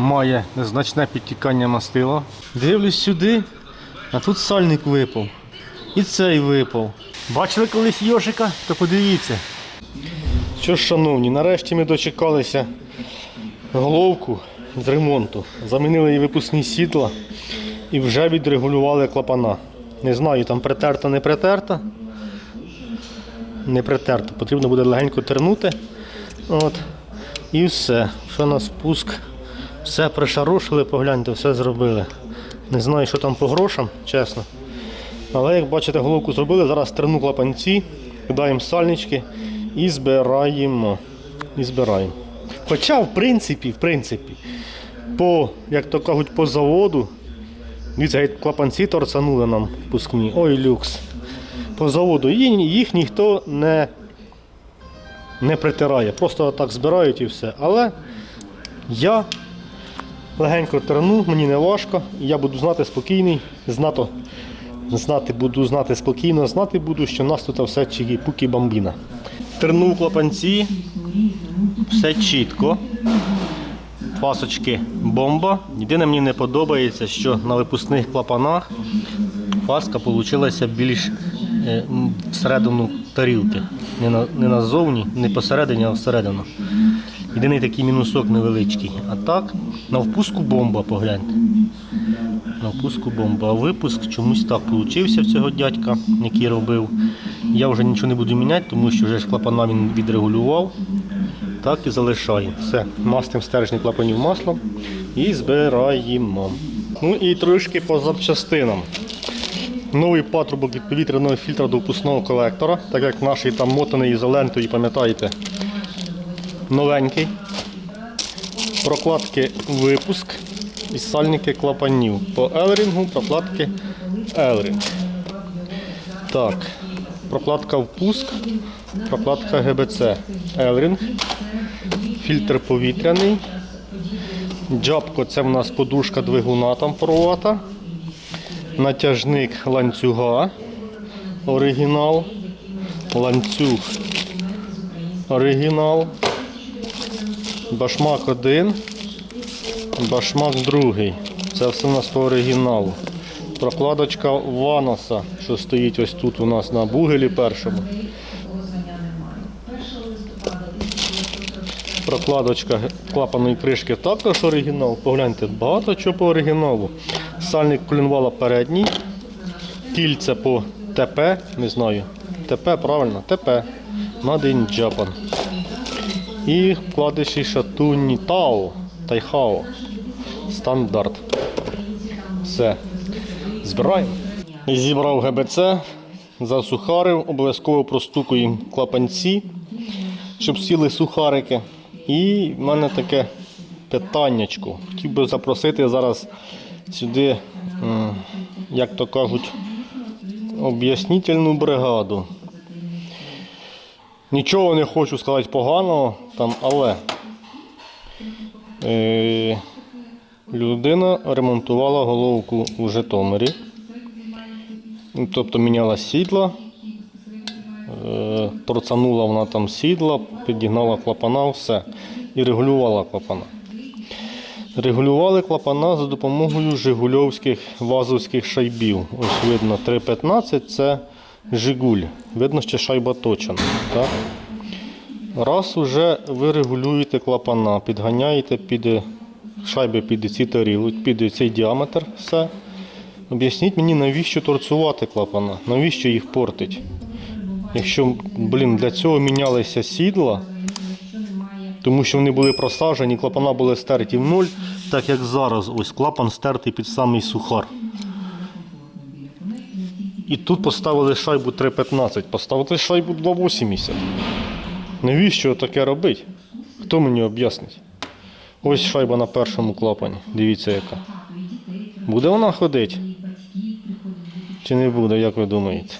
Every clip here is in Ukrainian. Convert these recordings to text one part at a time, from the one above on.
має значне підтікання мастила. Дивлюсь сюди, а тут сальник випав. І цей випав. Бачили колись йошика? То подивіться. Що ж, шановні, нарешті ми дочекалися головку з ремонту. Замінили її випускні сідла і вже відрегулювали клапана. Не знаю, там притерта, не притерта. Не притерта. Потрібно буде легенько тернути. От. І все. Все на спуск. Все пришарошили, погляньте, все зробили. Не знаю, що там по грошам, чесно. Але як бачите, головку зробили, зараз терну клапанці, кидаємо сальнички і збираємо. І збираємо. Хоча, в принципі, в принципі, по, як то кажуть, по заводу, дивіться, клапанці торцанули нам впускні. Ой, люкс. По заводу їх ніхто не, не притирає. Просто так збирають і все. Але я легенько терну, мені не важко, і я буду знати спокійний, знато, знати буду знати спокійно, знати буду, що в нас тут все чікі-пукі бамбіна. Тернув клапанці, все чітко. Фасочки бомба. Єдине мені не подобається, що на випускних клапанах фаска вийшла більш е, всередину тарілки. Не назовні, не посередині, а всередину. Єдиний такий мінусок невеличкий. А так, на впуску бомба, погляньте. На впуску бомба. А випуск чомусь так получився в цього дядька, який робив. Я вже нічого не буду міняти, тому що вже ж клапана він відрегулював. Так і залишаю. Все, мастимо стержні клапанів маслом і збираємо. Ну і трошки по запчастинам. Новий патрубок від повітряного фільтра до впускного колектора, так як наш там мотаний ізолентою, пам'ятаєте, новенький. Прокладки випуск і сальники клапанів. По елрингу прокладки елринг. Так, прокладка впуск, прокладка ГБЦ елринг, фільтр повітряний. Джабко це в нас подушка двигуна там провата. Натяжник ланцюга. Оригінал. Ланцюг. Оригінал. Башмак один. Башмак другий. Це все у нас по оригіналу. Прокладочка Ваноса, що стоїть ось тут у нас на бугелі першому. Прокладочка клапаної кришки також оригінал. Погляньте, багато чого по оригіналу. Сальник колінвала передній. Кільце по ТП, не знаю. ТП, правильно, ТП. Made in Japan. І вкладиші шатунні Тао, Тайхао. Стандарт. Все. Збираємо. Зібрав ГБЦ, засухарив, обов'язково простукуємо клапанці, щоб сіли сухарики. І в мене таке питаннячко. Хотів би запросити зараз сюди, як то кажуть, об'яснительну бригаду. Нічого не хочу сказати поганого, там, але е, людина ремонтувала головку у Житомирі. Тобто міняла сідла, е, торцанула вона там сідла, підігнала клапана, все. І регулювала клапана. Регулювали клапана за допомогою жигульовських вазовських шайбів. Ось видно 3,15 це Жигуль. Видно, що шайба точена. Так? Раз уже ви регулюєте клапана, підганяєте під е, шайби під ці тарілки, під цей діаметр, все. Об'ясніть мені, навіщо торцувати клапана, навіщо їх портить? Якщо, блін, для цього мінялися сідла, тому що вони були просажені, клапана були стерті в нуль, так як зараз ось клапан стертий під самий сухар. І тут поставили шайбу 3,15, поставити шайбу 2,80. Навіщо таке робити? Хто мені об'яснить? Ось шайба на першому клапані. Дивіться яка. Буде вона ходити? Чи не буде, як ви думаєте?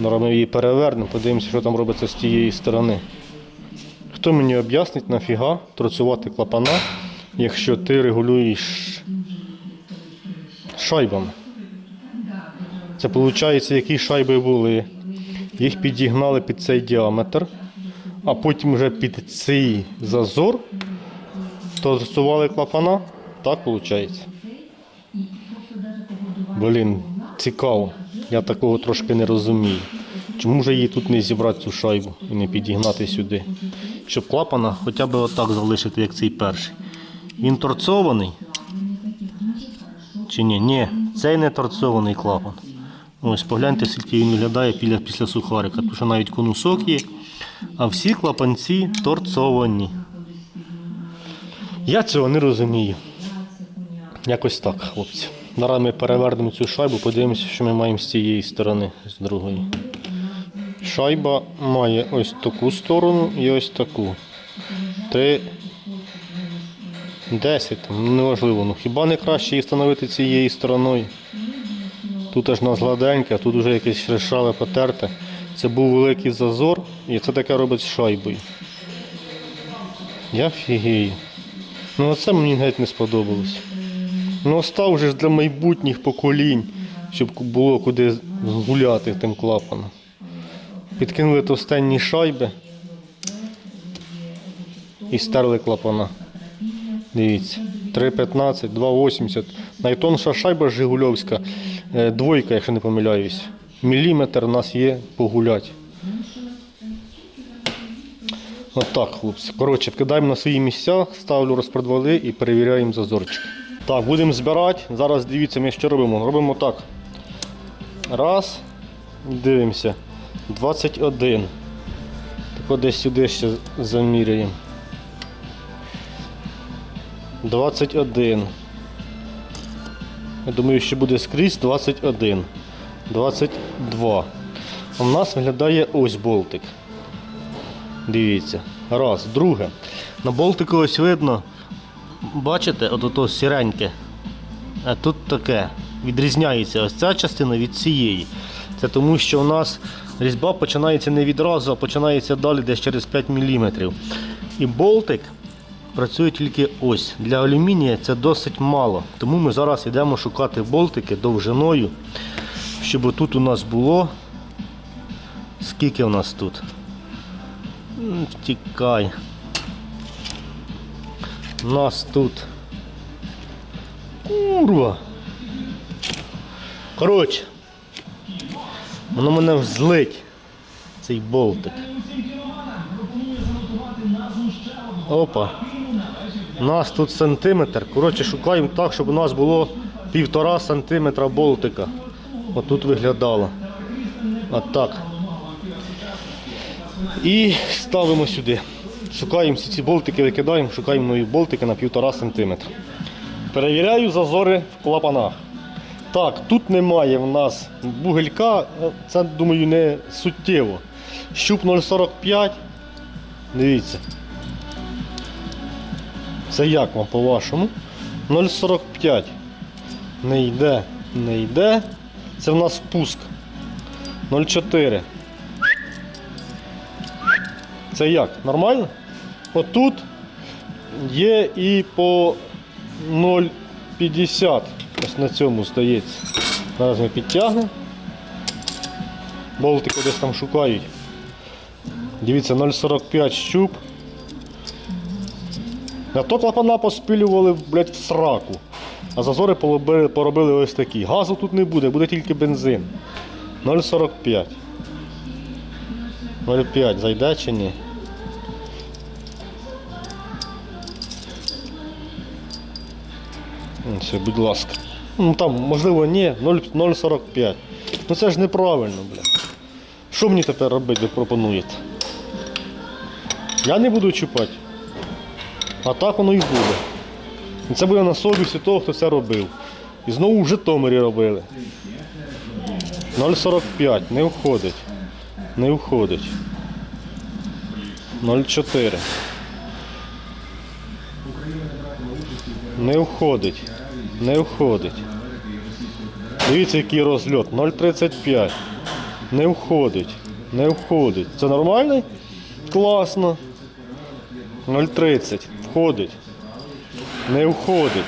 Зараз ми її перевернемо, подивимося, що там робиться з тієї сторони. Хто мені об'яснить, нафіга торцювати клапана, якщо ти регулюєш шайбами? Це виходить, які шайби були. Їх підігнали під цей діаметр, а потім вже під цей зазор Торцували клапана? Так виходить? Блін, цікаво. Я такого трошки не розумію. Чому ж її тут не зібрати цю шайбу і не підігнати сюди? Щоб клапана хоча б отак залишити, як цей перший. Він торцований? Чи ні? Ні, цей не торцований клапан. Ось погляньте, скільки він виглядає після, після сухарика. Тому що навіть конусок є, а всі клапанці торцовані. Я цього не розумію. Якось так, хлопці. Зараз ми перевернемо цю шайбу, подивимося, що ми маємо з цієї сторони, з другої. Шайба має ось таку сторону і ось таку. Три. 10, там, ну, неважливо. Ну, хіба не краще її встановити цією стороною? Тут аж нас гладеньке, тут вже якесь решале потерте. Це був великий зазор, і це таке робить з шайбою. Я фігію. Ну оце мені геть не сподобалось. Ну остав вже для майбутніх поколінь, щоб було куди гуляти тим клапаном. Підкинули товстенні шайби і стерли клапана. Дивіться, 3,15, 2,80. Найтонша шайба Жигульовська, е, двойка, якщо не помиляюсь. Міліметр у нас є погулять. От так, хлопці. Коротше, вкидаємо на свої місця, ставлю розпродвали і перевіряємо зазорчики. Так, будемо збирати. Зараз дивіться, ми що робимо. Робимо так. Раз. Дивимося. 21. Так десь сюди ще заміряємо. 21. Я думаю, що буде скрізь 21. 22. А в нас виглядає ось болтик. Дивіться. Раз. Друге. На болтику ось видно. Бачите, от ото сіреньке. А тут таке. Відрізняється ось ця частина від цієї. Це тому, що у нас різьба починається не відразу, а починається далі десь через 5 мм. І болтик працює тільки ось. Для алюмінія це досить мало. Тому ми зараз йдемо шукати болтики довжиною, щоб тут у нас було. Скільки у нас тут? Втікай. У нас тут. Курва. Коротше. Воно мене взлить. Цей болтик. Опа. У нас тут сантиметр. Коротше, шукаємо так, щоб у нас було півтора сантиметра болтика. Отут виглядало. Отак. І ставимо сюди. Шукаємо всі ці болтики, викидаємо, шукаємо нові болтики на півтора сантиметра. Перевіряю зазори в клапанах. Так, тут немає в нас бугелька, це, думаю, не суттєво. Щуп 0,45. Дивіться. Це як вам по-вашому? 0,45. Не йде, не йде. Це в нас впуск. 0,4. Це як? Нормально? Отут є і по 0,50. Ось на цьому здається. Зараз ми підтягнемо. Болтики десь там шукають. Дивіться, 0,45 щуп. На то клапана поспилювали блядь, в сраку. А зазори поробили, поробили ось такі. Газу тут не буде, буде тільки бензин. 0,45. 0,5 зайде чи ні? Все, будь ласка. Ну там, можливо, ні, 0,45. Ну це ж неправильно, бля. Що мені тепер робити, ви пропонуєте? Я не буду чіпати. А так воно і буде. І це буде на совісті того, хто це робив. І знову в Житомирі робили. 0,45, не входить. Не входить. 0,4. Не входить. Не входить. Дивіться, який розльот. 0,35. Не входить. Не входить. Це нормальний? Класно. 0,30. Входить. Не входить.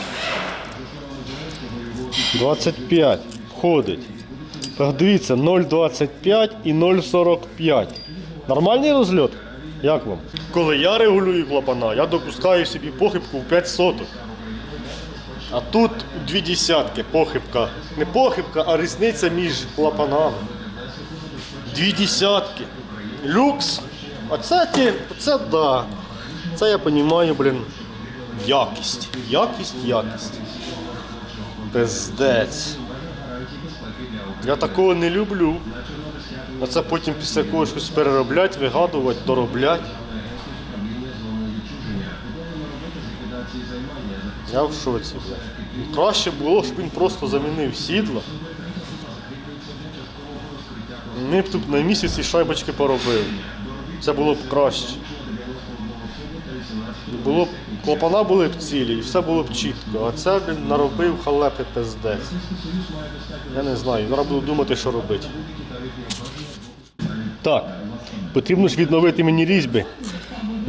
25. Входить. Так дивіться, 0,25 і 0,45. Нормальний розльот? Як вам? Коли я регулюю клапана, я допускаю собі похибку в 5 соток. А тут дві десятки похибка. Не похибка, а різниця між клапанами. Дві десятки. Люкс. А це, ті- це да. Це я розумію, блін. Якість. Якість, якість. Пиздець. Я такого не люблю. А це потім після когось щось перероблять, вигадувати, доробляти. Я в шоці. бля. Краще було, щоб він просто замінив сідло. Ми б тут на місяці шайбочки поробили. Це було б краще. Було б, клапана були б цілі і все було б чітко. А це блін, наробив халепи пиздець. Я не знаю, зараз буду думати, що робити. Так, потрібно ж відновити мені різьби.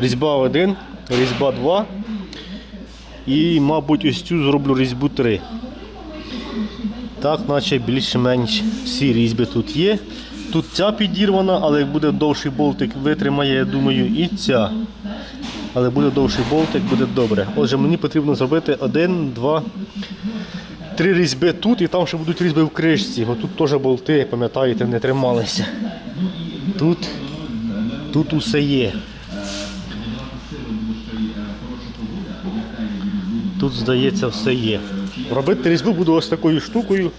Різьба 1, різьба 2. І, мабуть, ось цю зроблю різьбу 3. Так, наче більш-менш всі різьби тут є. Тут ця підірвана, але як буде довший болтик, витримає, я думаю, і ця. Але буде довший болтик, буде добре. Отже, мені потрібно зробити один, два, три різьби тут і там ще будуть різьби в кришці. Бо тут теж болти, як пам'ятаєте, не трималися. Тут, тут усе є. Тут, здається, все є. Робити різьбу буду ось такою штукою.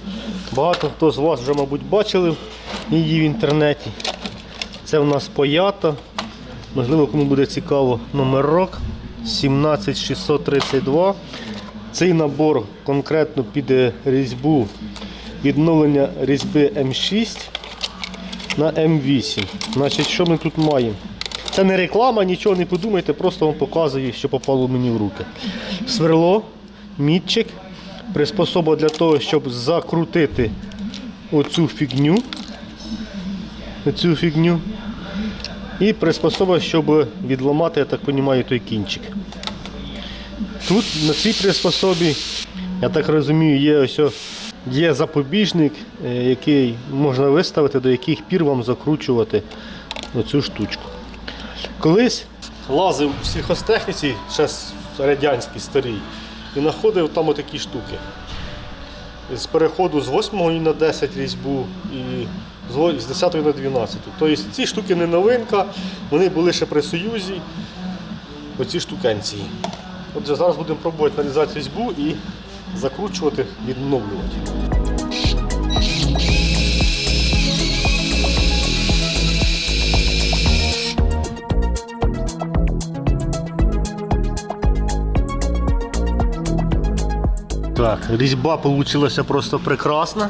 Багато хто з вас вже, мабуть, бачили її в інтернеті. Це в нас поята. Можливо, кому буде цікаво номерок 17632. Цей набор конкретно піде різьбу відновлення різьби М6 на М8. Значить, що ми тут маємо? Це не реклама, нічого не подумайте, просто вам показую, що попало мені в руки. Сверло, мітчик, приспособа для того, щоб закрутити оцю фігню. Оцю фігню. І приспособа, щоб відламати, я так розумію, той кінчик. Тут на цій приспособі, я так розумію, є ось є запобіжник, е, який можна виставити, до яких пір вам закручувати оцю штучку. Колись лазив в сільхозтехніці, ще радянський старий, і знаходив там отакі штуки. З переходу з 8 на 10 різьбу і з 10 на 12. Тобто ці штуки не новинка, вони були ще при Союзі. Оці штукенції. Отже, зараз будемо пробувати нарізати різьбу і закручувати, відновлювати. Так, різьба вийшла просто прекрасна.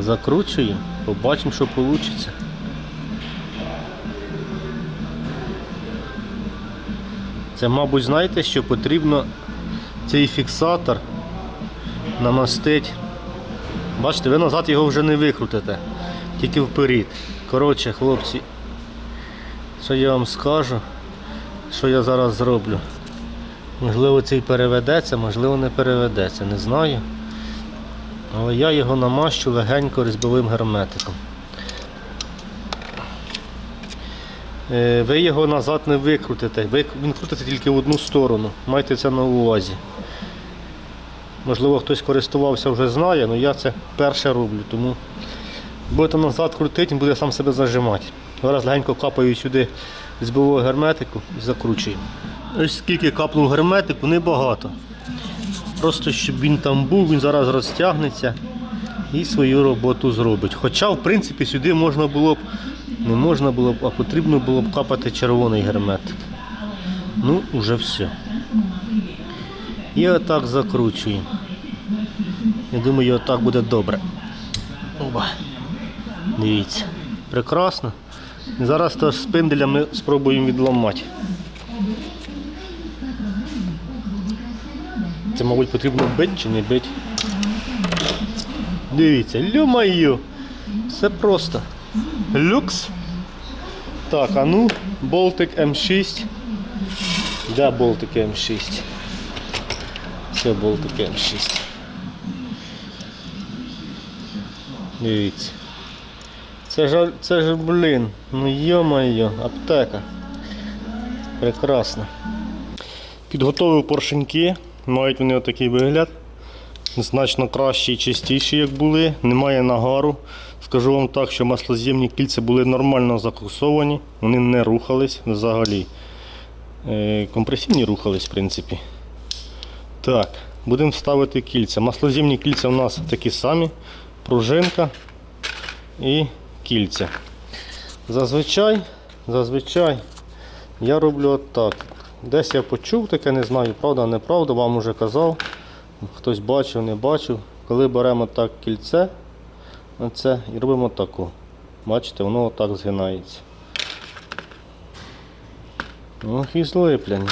Закручуємо, побачимо, що вийде. Це, мабуть, знаєте, що потрібно цей фіксатор намастити. Бачите, ви назад його вже не викрутите, тільки вперед. Коротше, хлопці, що я вам скажу, що я зараз зроблю. Можливо, цей переведеться, можливо, не переведеться, не знаю. Але я його намащу легенько різьбовим герметиком. Е, Ви його назад не викрутите, ви, він крутиться тільки в одну сторону. Майте це на увазі. Можливо, хтось користувався вже знає, але я це перше роблю, тому будете назад крутити, він буде сам себе зажимати. Зараз легенько капаю сюди різьбового герметику і закручую. Ось скільки капнув герметику, небагато. Просто щоб він там був, він зараз розтягнеться і свою роботу зробить. Хоча, в принципі, сюди можна було б, не можна було б, а потрібно було б капати червоний герметик. Ну, вже все. І отак закручуємо. Я думаю, отак буде добре. Оба. Дивіться. Прекрасно. Зараз то з пинделя ми спробуємо відламати. Це, мабуть, потрібно бити чи не бити. Дивіться, лю-маю. Все просто. Люкс. Так, а ну, болтик М6. Де болтики М6? Це болтики М6. Дивіться. Це ж, це ж, блін, ну йо-моє, аптека. Прекрасно. Підготовив поршеньки, мають вони отакий вигляд. Значно кращі і чистіші, як були. Немає нагару. Скажу вам так, що маслоз'ємні кільця були нормально закоксовані, вони не рухались взагалі. Е, Компресивні рухались, в принципі. Так, будемо ставити кільця. Маслоз'ємні кільця у нас такі самі. Пружинка і кільця. Зазвичай, зазвичай я роблю отак. Десь я почув таке, не знаю, правда, неправда, вам уже казав. Хтось бачив, не бачив. Коли беремо так кільце, оце, і робимо таку. Бачите, воно отак згинається. Ох і злиплені.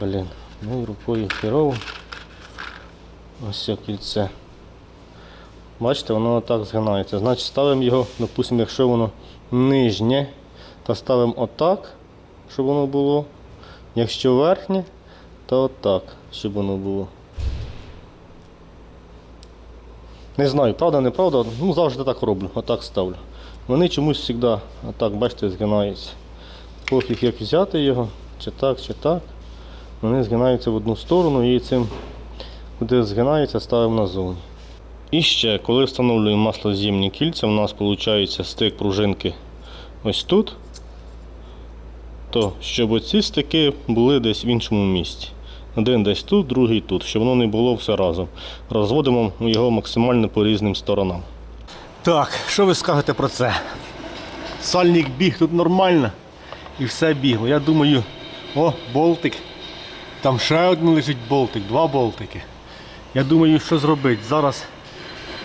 Блін, ну і рукою херово. Ось це кільце. Бачите, воно отак згинається. Значить ставимо його, допустимо, якщо воно нижнє, то ставимо отак, щоб воно було. Якщо верхнє, то отак, щоб воно було. Не знаю, правда, неправда, ну завжди так роблю, отак ставлю. Вони чомусь завжди, отак, бачите, згинаються. Пофіг як взяти його, чи так, чи так. Вони згинаються в одну сторону і цим, куди згинається, ставимо на назовні. І ще, коли встановлюємо маслоз'ємні кільця, у нас виходить стик пружинки ось тут, то щоб оці стики були десь в іншому місці. Один десь тут, другий тут, щоб воно не було все разом. Розводимо його максимально по різним сторонам. Так, що ви скажете про це? Сальник біг тут нормально і все бігло. Я думаю, о, болтик. Там ще один лежить болтик, два болтики. Я думаю, що зробити? Зараз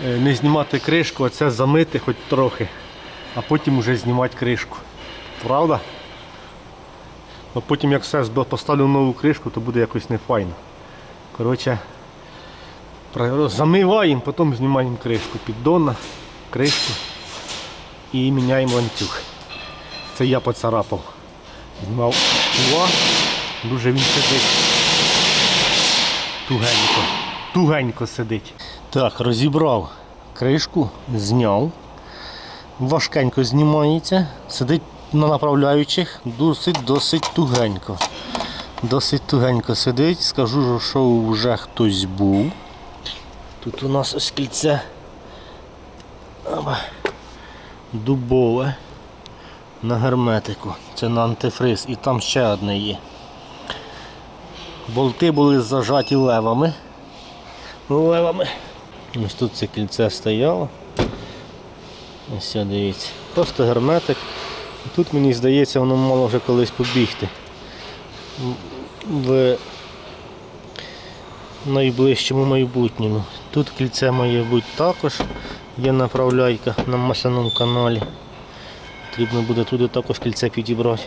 е, не знімати кришку, а це замити хоч трохи, а потім вже знімати кришку. Правда? А потім як все поставлю нову кришку, то буде якось не файно. Коротше, замиваємо, потім знімаємо кришку. Піддона, кришку і міняємо ланцюг. Це я поцарапав. Знімав ува, дуже він сидить. Тугенько. Тугенько сидить. Так, розібрав кришку, зняв. Важкенько знімається, сидить на направляючих, досить досить тугенько. Досить тугенько сидить. Скажу, що вже хтось був. Тут у нас ось кільце дубове на герметику. Це на антифриз. І там ще одне є. Болти були зажаті левами. Левами. Ось тут це кільце стояло. Ось дивіться. Просто герметик. Тут мені здається, воно мало вже колись побігти. В найближчому майбутньому. Тут кільце має бути також. Є направляйка на масляному каналі. Потрібно буде туди також кільце підібрати.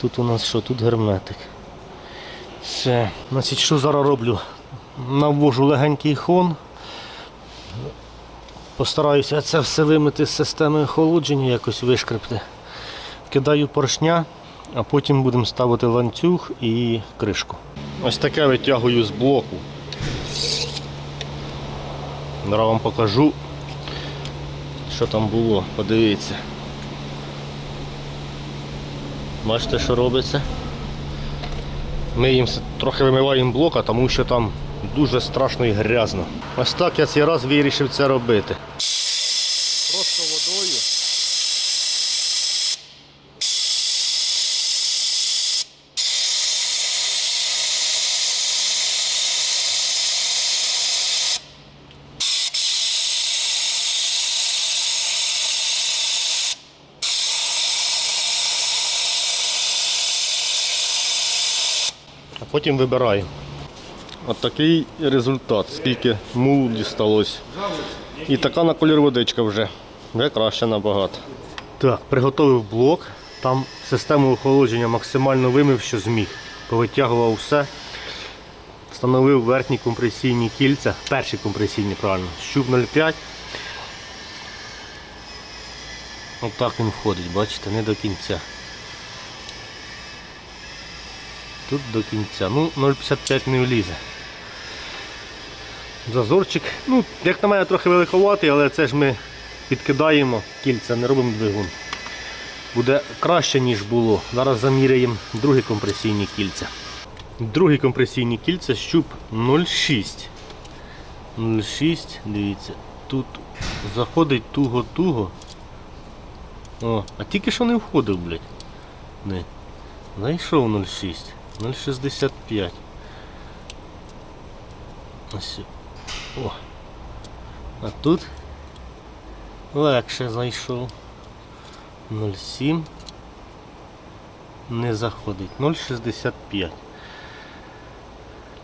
Тут у нас що? Тут герметик. Все. Значить, що зараз роблю? Навожу легенький хон. Постараюся це все вимити з системи охолодження, якось вишкрепти. Кидаю поршня, а потім будемо ставити ланцюг і кришку. Ось таке витягую з блоку. Зараз вам покажу, що там було. Подивіться. Бачите, що робиться? Ми їм трохи вимиваємо блока, тому що там дуже страшно і грязно. Ось так я цей раз вирішив це робити. Просто водою. Потім вибираємо. От такий результат, скільки мулу дісталось. І така на колір водичка вже. Вже краще набагато. Так, приготовив блок. Там систему охолодження максимально вимив, що зміг. Повитягував все. Встановив верхні компресійні кільця, перші компресійні, правильно, щуп 0,5. Отак він входить, бачите, не до кінця. Тут до кінця. Ну, 0,55 не влізе. Зазорчик, ну, як на мене, трохи великоватий, але це ж ми підкидаємо кільця, не робимо двигун. Буде краще, ніж було. Зараз заміряємо другі компресійні кільця. Другі компресійні кільця щуп 0,6. 0,6, дивіться, тут заходить туго-туго. О, а тільки що не входив, блядь. Не. Знайшов 0,6. 0,65. Ось. О. А тут легше зайшов. 0,7. Не заходить. 0,65.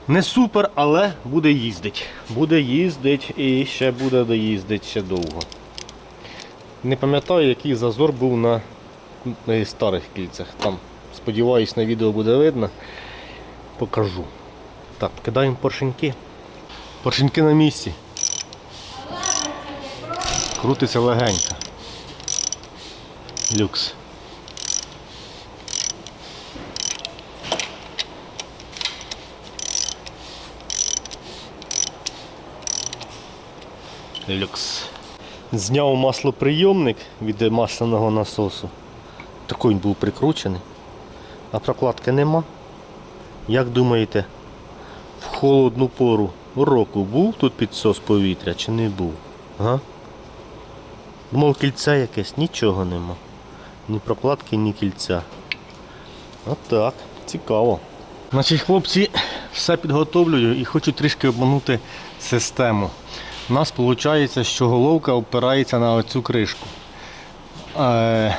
Не супер, але буде їздить. Буде їздить і ще буде доїздить ще довго. Не пам'ятаю, який зазор був на, на старих кільцях. Там, сподіваюсь, на відео буде видно. Покажу. Так, кидаємо поршеньки. Поршеньки на місці. Крутиться легенько. Люкс. Люкс. Зняв маслоприйомник від масляного насосу. Такий він був прикручений. А прокладки нема. Як думаєте, в холодну пору року був тут підсос повітря чи не був? Га? Думав кільця якесь, нічого нема. Ні прокладки, ні кільця. Отак, цікаво. Значить, хлопці, все підготовлюю і хочу трішки обманути систему. У нас виходить, що головка опирається на оцю кришку. Е,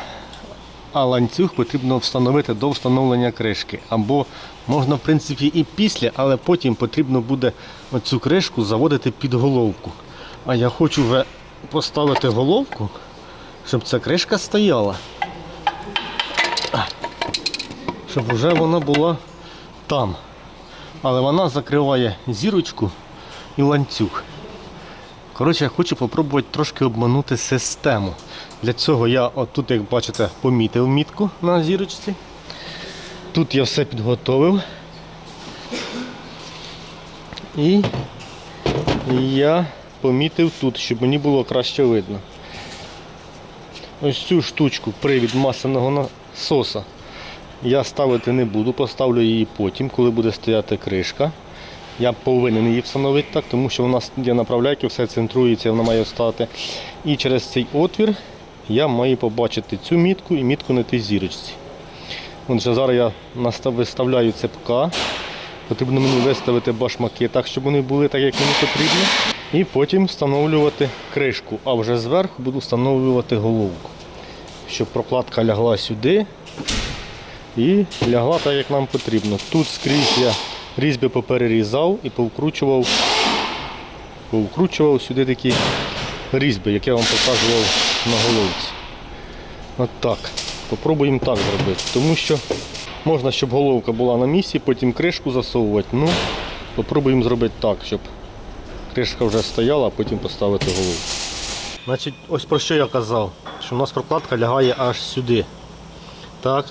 А ланцюг потрібно встановити до встановлення кришки. Або можна, в принципі, і після, але потім потрібно буде оцю кришку заводити під головку. А я хочу вже поставити головку, щоб ця кришка стояла. Щоб вже вона була там. Але вона закриває зірочку і ланцюг. Коротше, я хочу спробувати трошки обманути систему. Для цього я отут, як бачите, помітив мітку на зірочці. Тут я все підготовив. І я помітив тут, щоб мені було краще видно. Ось цю штучку, привід масляного насоса, я ставити не буду, поставлю її потім, коли буде стояти кришка. Я повинен її встановити так, тому що вона є направляйки, все центрується, вона має стати. І через цей отвір я маю побачити цю мітку і мітку на тій зірочці. Отже, зараз я виставляю цепка. Потрібно мені виставити башмаки так, щоб вони були так, як мені потрібно. І потім встановлювати кришку, а вже зверху буду встановлювати головку. Щоб прокладка лягла сюди і лягла так, як нам потрібно. Тут скрізь я різьби поперерізав і повкручував, повкручував сюди такі різьби, як я вам показував на головці. От так. Попробуємо так зробити. Тому що можна, щоб головка була на місці, потім кришку засовувати. Ну, попробуємо зробити так, щоб кришка вже стояла, а потім поставити головку. Значить, ось про що я казав, що у нас прокладка лягає аж сюди. Так.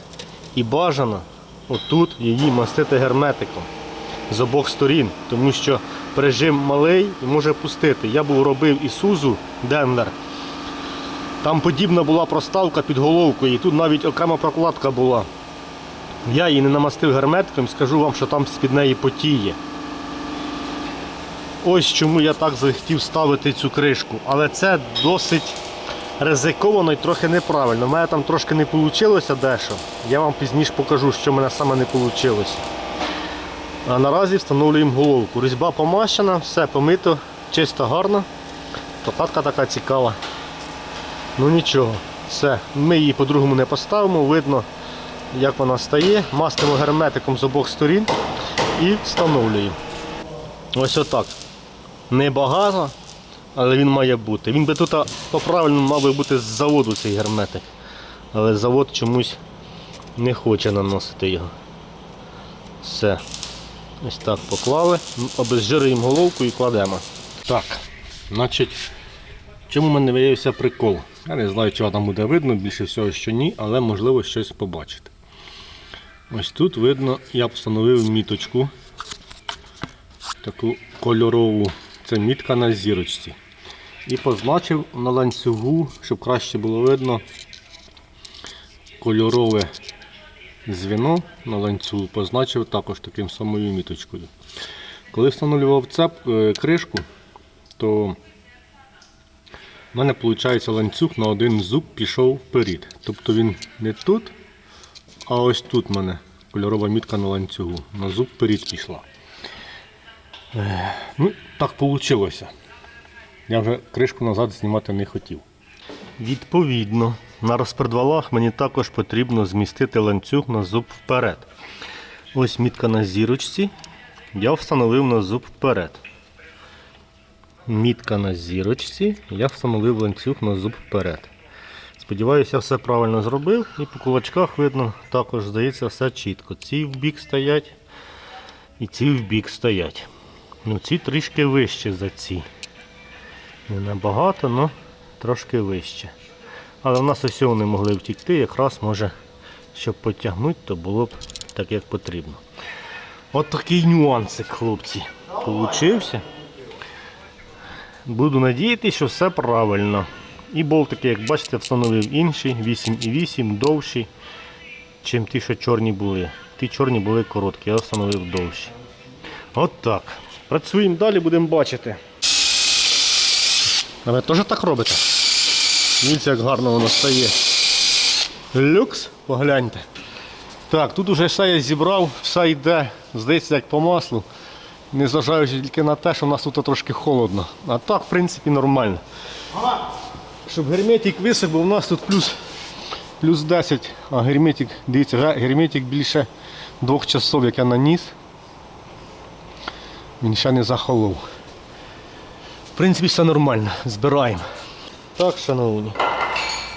І бажано отут її мастити герметиком з обох сторін, тому що прижим малий і може пустити. Я був робив Ісузу Денвер. Там подібна була проставка під головкою, і тут навіть окрема прокладка була. Я її не намастив герметиком, скажу вам, що там з-під неї потіє. Ось чому я так захотів ставити цю кришку. Але це досить ризиковано і трохи неправильно. У мене там трошки не вийшло дещо. Я вам пізніше покажу, що в мене саме не вийшло. А наразі встановлюємо головку. Різьба помащена, все помито, чисто гарно. Прокладка така цікава. Ну нічого, все. Ми її по-другому не поставимо, видно, як вона стає. Мастимо герметиком з обох сторін і встановлюємо. Ось отак. Небагато, але він має бути. Він би тут по-правильному мав би бути з заводу цей герметик. Але завод чомусь не хоче наносити його. Все. Ось так поклали, обезжирюємо головку і кладемо. Так, значить, чому в мене виявився прикол? Я не знаю, чого там буде видно, більше всього, що ні, але можливо щось побачити. Ось тут видно, я встановив міточку. Таку кольорову. Це мітка на зірочці. І позначив на ланцюгу, щоб краще було видно кольорове звіно на ланцюгу позначив також таким самою міточкою. Коли встановлював цеп, е, кришку, то в мене виходить ланцюг на один зуб пішов вперед. Тобто він не тут, а ось тут в мене кольорова мітка на ланцюгу. На зуб вперед пішла. Е, Ну, так вийшло. Я вже кришку назад знімати не хотів. Відповідно, на розпредвалах мені також потрібно змістити ланцюг на зуб вперед. Ось мітка на зірочці. Я встановив на зуб вперед. Мітка на зірочці. Я встановив ланцюг на зуб вперед. Сподіваюся, я все правильно зробив. І по кулачках видно, також здається все чітко. Ці в бік стоять і ці в бік стоять. Ну, ці трішки вище за ці. Не набагато, але трошки вище. Але в нас ось вони могли втікти, якраз може, щоб потягнути, то було б так, як потрібно. От такий нюансик, хлопці, получився. Буду надіятися, що все правильно. І болтики, як бачите, встановив інший, 8,8, довший, чим ті, що чорні були. Ті чорні були короткі, я встановив довші. От так. Працюємо далі, будемо бачити. А ви теж так робите? Дивіться, як гарно воно стає. Люкс, погляньте. Так, тут уже все я зібрав, все йде, здається, як по маслу. Незважаючи тільки на те, що в нас тут трошки холодно. А так, в принципі, нормально. Щоб герметик висох, бо у нас тут плюс, плюс 10, а герметик, дивіться, герметик більше двох часов, як я наніс. Він ще не захолов. В принципі, все нормально. Збираємо. Так, шановні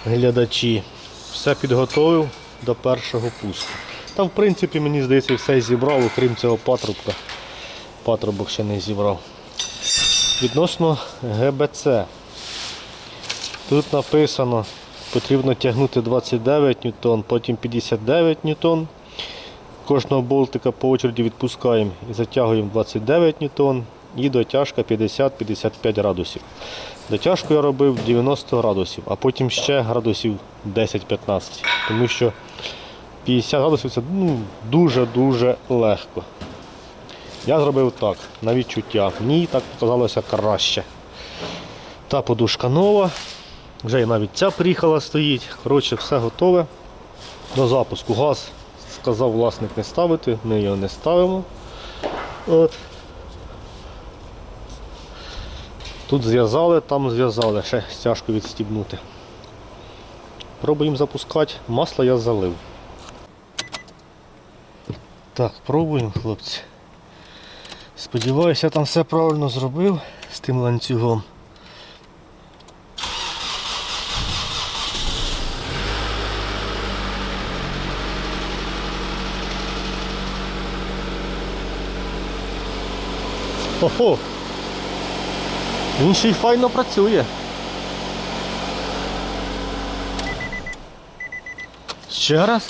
глядачі, все підготовив до першого пуску. Та в принципі мені здається все зібрав, окрім цього патрубка. Патрубок ще не зібрав. Відносно ГБЦ. Тут написано, потрібно тягнути 29 ньютон, потім 59 ньютон. Кожного болтика по очереді відпускаємо і затягуємо 29 ньютон і дотяжка 50-55 градусів. Дотяжку я робив 90 градусів, а потім ще градусів 10-15, тому що 50 градусів це ну, дуже-дуже легко. Я зробив так, на відчуття. Мені так показалося краще. Та подушка нова. Вже і навіть ця приїхала стоїть. Коротше, все готове. До запуску газ сказав власник не ставити, ми його не ставимо. От. Тут зв'язали, там зв'язали, ще стяжку відстібнути. Пробуємо запускати. Масло я залив. Так, пробуємо, хлопці. Сподіваюся, я там все правильно зробив з тим ланцюгом. Ого! Він ще й файно працює. Ще раз.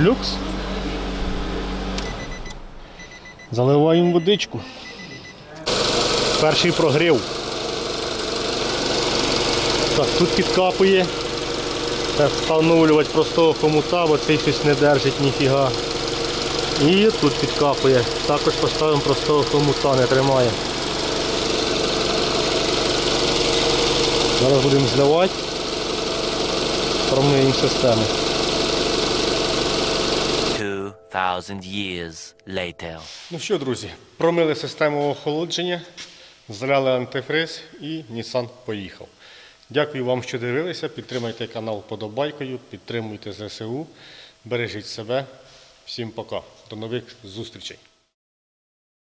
Люкс. Заливаємо водичку. Перший прогрів. Так, тут підкапує. Встановлювати простого хомута, бо цей щось не держить ніфіга. І тут підкапує. Також поставимо простого хомута, не тримає. Зараз будемо зливати. Промиємо систему. 2,000 years later. Ну що, друзі, промили систему охолодження, заляли антифриз і Nissan поїхав. Дякую вам, що дивилися. Підтримайте канал подобайкою, підтримуйте ЗСУ, бережіть себе. Всім пока. До нових зустрічей.